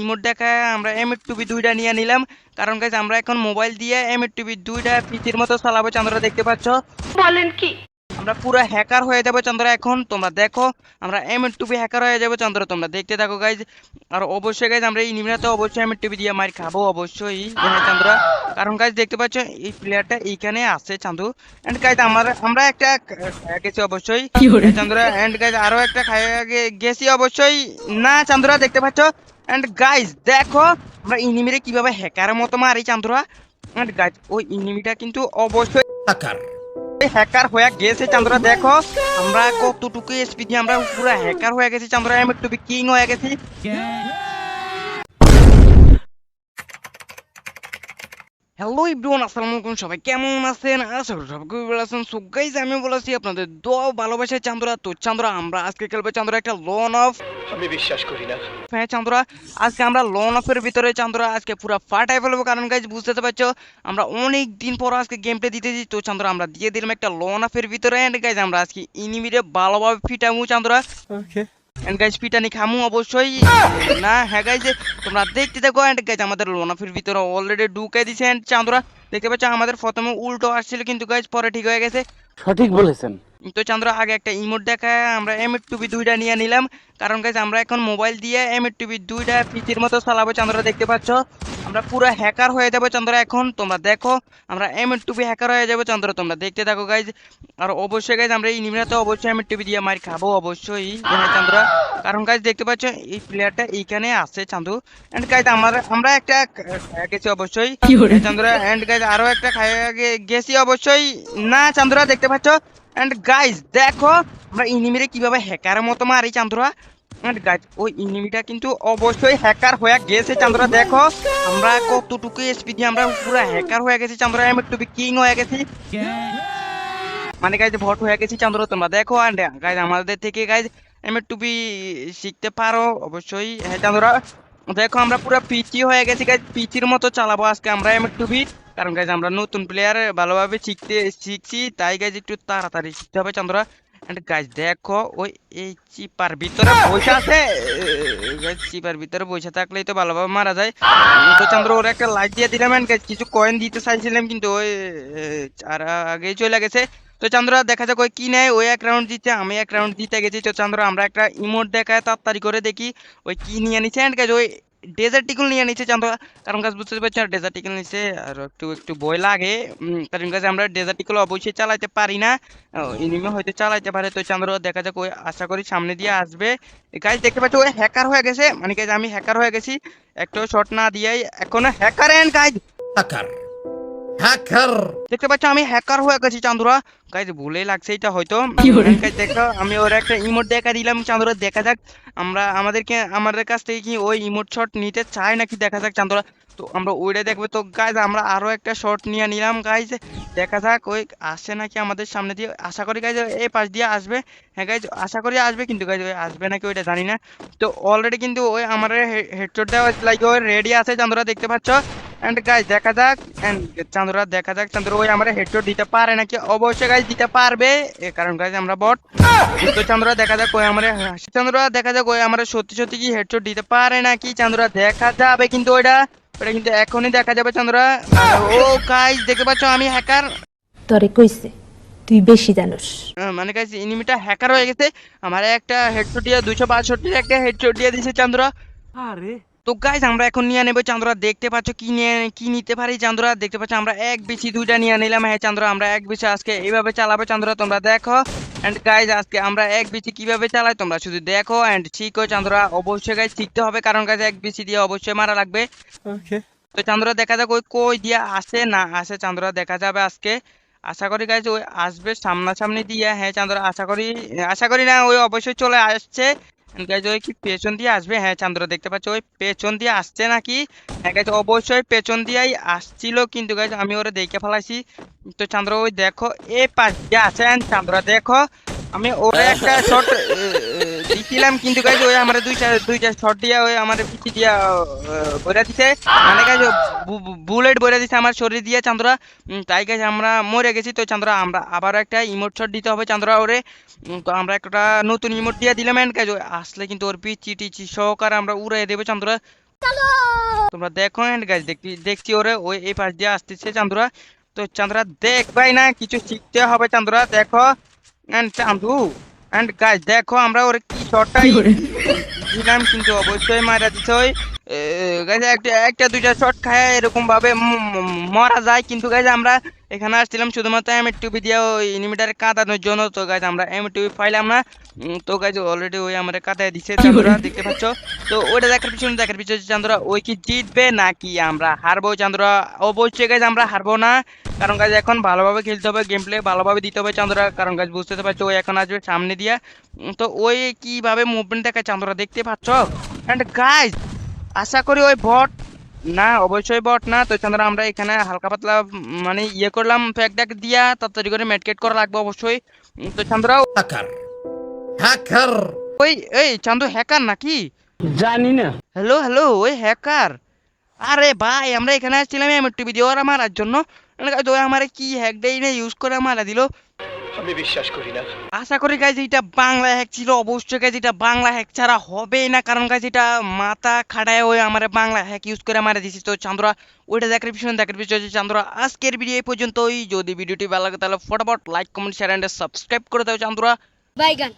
Emote দেখায় আমরা M টুবি দুইটা নিয়ে নিলাম। কারণ গাইজ আমরা এখন মোবাইল দিয়ে এম টুবি দুইটা পিচির মতো চালাবো চন্দ্রা দেখতে পাচ্ছ? বলেন কি? আমরা পুরো হ্যাকার হয়ে যাব চন্দ্র এখন তোমরা দেখো। আমরা এম টুবি হ্যাকার হয়ে যাব চন্দ্র তোমরা দেখতে থাকো গাইজ আর অবশ্যই গাইজ আমরা এই নিমিনাতে অবশ্যই এম টুবি দিয়ে মার খাব অবশ্যই। চন্দ্র। কারণ গাইজ দেখতে পাচ্ছ এই প্লেয়ারটা এইখানে আছে চান্দু এন্ড গাইজ আমার আমরা একটা গেছি অবশ্যই। চন্দ্র এন্ড গাইজ আরও একটা খায়া গে- গেছি অবশ্যই। না চন্দ্রা দেখতে পাচ্ছ? এন্ড গাইজ দেখো আমরা ইনিমিরে কীভাবে হ্যাকারের মতো মারি চান্দুরা অ্যান্ড গাইজ ওই ইনিমিটা কিন্তু অবশ্যই হ্যাকার হ্যাকার হয়ে গেছে চান্দরা দেখো। আমরা কতটুকু এসপি দিয়ে আমরা পুরো হ্যাকার হয়ে গেছি চান্দরা আমি একটু কিং হয়ে গেছি। হ্যালো ইব্রুয়ান আসসালামু আলাইকুম সবাই কেমন আছেন? আশা করি সবাই খুবই ভালো আছেন। সো গাইজ আমি বলেছি আপনাদের দোয়া ভালোবাসায় চান্দরা তো চান্দরা আমরা আজকে খেলব চান্দরা একটা লোন অফ আমি বিশ্বাস করি না। হ্যাঁ চান্দরা আজকে আমরা লোন অফের ভিতরে চান্দরা আজকে পুরো ফাটাই ফেলব। কারণ গাইজ বুঝতে তো পারছ আমরা অনেক দিন পর আজকে গেম প্লে দিতেছি। তো চান্দরা আমরা দিয়ে দিলাম একটা লোন অফের ভিতরে। এন্ড গাইজ আমরা আজকে ইনিমিরে ভালোভাবে ফিটামু চান্দরা এন্ড খামু অবশ্যই না হ্যাঁ তোমরা দেখতে আমাদের লোন অফের ভিতরে অলরেডি দিছে দেখতে পাচ্ছ আমাদের প্রথমে উল্টো আসছিল কিন্তু গাইজ পরে ঠিক হয়ে গেছে সঠিক বলেছেন। তো চন্দ্র আগে একটা ইমোট দেখায় আমরা এম এর টুবি দুইটা নিয়ে নিলাম। কারণ গাইজ আমরা এখন মোবাইল দিয়ে এম এর টুবি দুইটা পিচির মতো চালাবো চন্দ্র দেখতে পাচ্ছ। আমরা পুরো হ্যাকার হয়ে যাব চন্দ্র এখন তোমরা দেখো। আমরা এম এর টুবি হ্যাকার হয়ে যাব চন্দ্র তোমরা দেখতে থাকো গাইজ আর অবশ্যই গাইজ আমরা এই নিমিনাতে অবশ্যই এম এর টুবি দিয়ে মার খাব অবশ্যই। চন্দ্র কারণ গাইজ দেখতে পাচ্ছ এই প্লেয়ারটা এইখানে আছে চান্দু এন্ড গাইজ আমার আমরা একটা গেছি অবশ্যই। চন্দ্র এন্ড গাইজ আরও একটা গেছি অবশ্যই। না চন্দ্র দেখতে পাচ্ছ? এন্ড গাইজ দেখো, আমরা ইনিমিরে কীভাবে হ্যাকারের মতো মারি এন্ড গাইজ ওই ইনিমিটা কিন্তু অবশ্যই হ্যাকার হয়ে গেছে দেখো। আমরা কতটুকু দিয়ে আমরা পুরো হ্যাকার হয়ে গেছি আমি একটু কিং হয়ে গেছি। মানে গাইজ ভট হয়ে গেছি চান্দরা তোমরা, দেখো। এন্ড গাইজ আমাদের থেকে গাইজ এম একটু শিখতে পারো, অবশ্যই। হ্যাঁ চান্দরা, দেখো, আমরা পুরো পিচি হয়ে গেছি গাইজ পিচির মতো চালাবো আজকে, আমরা এম একটু কারণ গাইজ আমরা নতুন প্লেয়ার ভালোভাবে শিখতে, শিখছি, তাই গাইজ একটু তাড়াতাড়ি শিখতে হবে চন্দ্রা। এন্ড গাইজ দেখো, ওই, এই চিপার ভিতরে বসে আছে। চিপার ভিতরে বসে থাকলেই তো ভালোভাবে মারা যায়। তো চন্দ্র, ওর একটা লাইট দিয়ে দিলাম এন্ড গাইজ কিছু কয়েন দিতে চাইছিলাম, কিন্তু ওই আর আগেই চলে গেছে। তো চন্দ্র, দেখা যাক ওই কি নেয়। ওই এক রাউন্ড দিচ্ছে আমি এক রাউন্ড দিতে গেছি। তো চন্দ্র, আমরা একটা ইমোট দেখায়, তাড়াতাড়ি করে দেখি। ওই কি নিয়ে নিচ্ছে? এন্ড গাইজ ওই ডেজার্ট নিয়ে নিচ্ছে আমরা কারণ কাজ বুঝতে পারছি আর ডেজার্ট নিচ্ছে আর একটু একটু ভয় লাগে। কারণ গাছ আমরা ডেজার্ট অবশ্যই চালাইতে পারি না। ইনিমে হয়তো চালাইতে পারে, তো চান্দ্র দেখা যাক, ওই আশা করি সামনে দিয়ে আসবে। গাছ দেখতে পাচ্ছি ওই হ্যাকার হয়ে গেছে। মানে গাছ আমি হ্যাকার হয়ে গেছি। একটু শর্ট না দিয়েই, এখন hacker and guys hacker. Hacker. দেখতে পাচ্ছ আমি হ্যাকার হয়ে গেছি চান্দুরা। গাইজ ভুলেই লাগছে এটা হয়তো। গাইজ দেখো আমি ওর একটা ইমোট দেখা দিলাম। চান্দুরা দেখা যাক। আমরা আমাদেরকে আমাদের কাছ থেকে কি ওই ইমোট শট নিতে চায় নাকি দেখা যাক চান্দুরা। তো আমরা ওইটা দেখব। তো গাইজ আমরা আরও একটা শট নিয়ে নিলাম গাইজ দেখা যাক ওই আসে নাকি আমাদের সামনে দিয়ে। আশা করি গাইজ এই পাশ দিয়ে আসবে। হ্যাঁ গাইজ আশা করি আসবে কিন্তু গাইজ ওই আসবে নাকি ওইটা জানি না। তো অলরেডি কিন্তু ওই আমার হেডশট দেওয়া লাইক ওই রেডি আছে চান্দুরা দেখতে পাচ্ছ? এন্ড গাইজ দেখা যাক এন্ড চান্দুরা দেখা যাক চান্দুরা ওই আমরা হেডশট দিতে পারে নাকি? অবশ্যই গাইজ দিতে পারবে। এ কারণ গাইজ আমরা বট তো চান্দুরা দেখা যাক ওই আমরা চান্দুরা দেখা যাক ওই আমরা সত্যি সত্যি কি হেডশট দিতে পারে নাকি? চান্দুরা দেখা যাবে কিন্তু ওইটা ওটা কিন্তু এখনই দেখা যাবে চান্দুরা। ও গাইজ দেখতে পাচ্ছ আমি হ্যাকার তরে কইছে তুই বেশি জানোস। মানে গাইজ এনিমিটা হ্যাকার হয়ে গেছে। আমার একটা হেডশট দিয়ে দুশো বাষট্টির একটা হেডশট দিয়ে দিয়েছে চান্দুরা। আরে তো গাইজ আমরা এখন নিয়ে নেব চান্দরা। দেখতে পাচ্ছ কি নিয়ে কি নিতে পারি চান্দরা? দেখতে পাচ্ছ আমরা এক বেশি দুইটা নিয়ে নিলাম। হ্যাঁ চান্দরা আমরা এক বেশি আজকে এইভাবে চালাবো চান্দরা তোমরা দেখো। এন্ড গাইজ আজকে আমরা এক বেশি কীভাবে চালাই তোমরা শুধু দেখো। এন্ড শিখো চান্দরা অবশ্যই গাইজ শিখতে হবে। কারণ গাইজ এক বেশি দিয়ে অবশ্যই মারা লাগবে। তো চান্দরা দেখা যাক ওই কই দিয়ে আসে না আসে। চান্দরা দেখা যাবে আজকে। আশা করি গাইজ ওই আসবে সামনাসামনি দিয়ে। হ্যাঁ চান্দরা আশা করি আশা করি না ওই অবশ্যই চলে আসছে। গাইজ ওই কি পেছন দিয়ে আসবে? হ্যাঁ চান্দ্র দেখতে পাচ্ছ, ওই পেছন দিয়ে আসছে নাকি? হ্যাঁ গাইজ অবশ্যই পেছন দিয়েই আসছিল কিন্তু গাইজ আমি ওরা দেখে ফেলাইছি। তো চান্দ্র, ওই দেখো এই পাশ দিয়ে আছেন চান্দ্র, দেখো, আমি ওরে একটা শট দিছিলাম কিন্তু গাইজ ওই আমার দুইটা দুইটা শট দিয়া ওই আমার পিছি দিয়া বইরা দিছে। মানে গাইজ বুলেট বইরা দিছে আমার শরীর দিয়ে চান্দরা তাই গাইজ আমরা মরে গেছি। তো চান্দরা আমরা আবার একটা ইমোট শট দিতে হবে চান্দরা ওরে। তো আমরা একটা নতুন ইমোট দিয়ে দিলাম। এন্ড গাইজ আসলে কিন্তু ওর পিচি টিচি সহকারে আমরা উড়াই দেবো চান্দরা তোমরা দেখো এন্ড গাইজ দেখছি দেখছি ওরে ওই এই পাশ দিয়ে আসতেছে চান্দুরা তো চান্দুরা দেখবাই না কিছু শিখতে হবে চান্দুরা দেখো। এন্ড চান্দু এন্ড গাইস দেখো আমরা ওর কি শটটাই দিলাম কিন্তু অবশ্যই মারা দিতে হয় গাইস একটা একটা দুইটা শট খায় এরকম ভাবে মরা যায়। কিন্তু গাইস আমরা এখানে আসছিলাম শুধুমাত্র এম টিভি দিয়ে ওই ইনিমিটার কাঁদানোর জন্য। তো গাইজ আমরা এম টিভি পাইলাম না। তো গাইজ অলরেডি ওই আমরা কাঁদায় দিচ্ছে চান্দুরা দেখতে পাচ্ছ? তো ওইটা দেখার পিছনে দেখার পিছনে চান্দুরা ওই কি জিতবে নাকি আমরা হারবো? চান্দুরা অবশ্যই গাইজ আমরা হারবো না। কারণ গাইজ এখন ভালোভাবে খেলতে হবে গেম প্লে ভালোভাবে দিতে হবে চান্দুরা। কারণ গাইজ বুঝতে পারছ ওই এখন আসবে সামনে দিয়ে। তো ওই কীভাবে মুভমেন্ট দেখায় চান্দুরা দেখতে পাচ্ছ? অ্যান্ড গাইজ আশা করি ওই বট না অবশ্যই বট না। তো চান্দুরা আমরা এখানে হালকা পাতলা মানে ইয়ে করলাম প্যাক ড্যাক দিয়া তাড়াতাড়ি করে মেডকেট করা লাগবে অবশ্যই। তো চান্দুরা হ্যাকার হ্যাকার ওই এই চান্দু হ্যাকার নাকি? জানি না। হ্যালো হ্যালো ওই হ্যাকার আরে ভাই আমরা এখানে আসছিলাম এম টিভি দিয়ে ওরা মারার জন্য। তো আমার কি হ্যাক দেই না ইউজ করে মারা দিল। আমি বিশ্বাস করি না। আশা করি গাইজ এটা বাংলা হ্যাক ছিল। অবশ্যই গাইজ এটা বাংলা হ্যাক ছাড়া হবেই না। কারণ গাইজ এটা মাথা খাড়ায় ওই আমার বাংলা হ্যাক ইউজ করে মারা দিছি। তো চান্দরা ওইটা দেখার পিছনে দেখার পিছনে চান্দ্রা আজকের ভিডিও এই পর্যন্তই। যদি ভিডিওটি ভালো লাগে তাহলে ফটাফট like comment share and subscribe করে দাও চান্দ্রা। বাইগান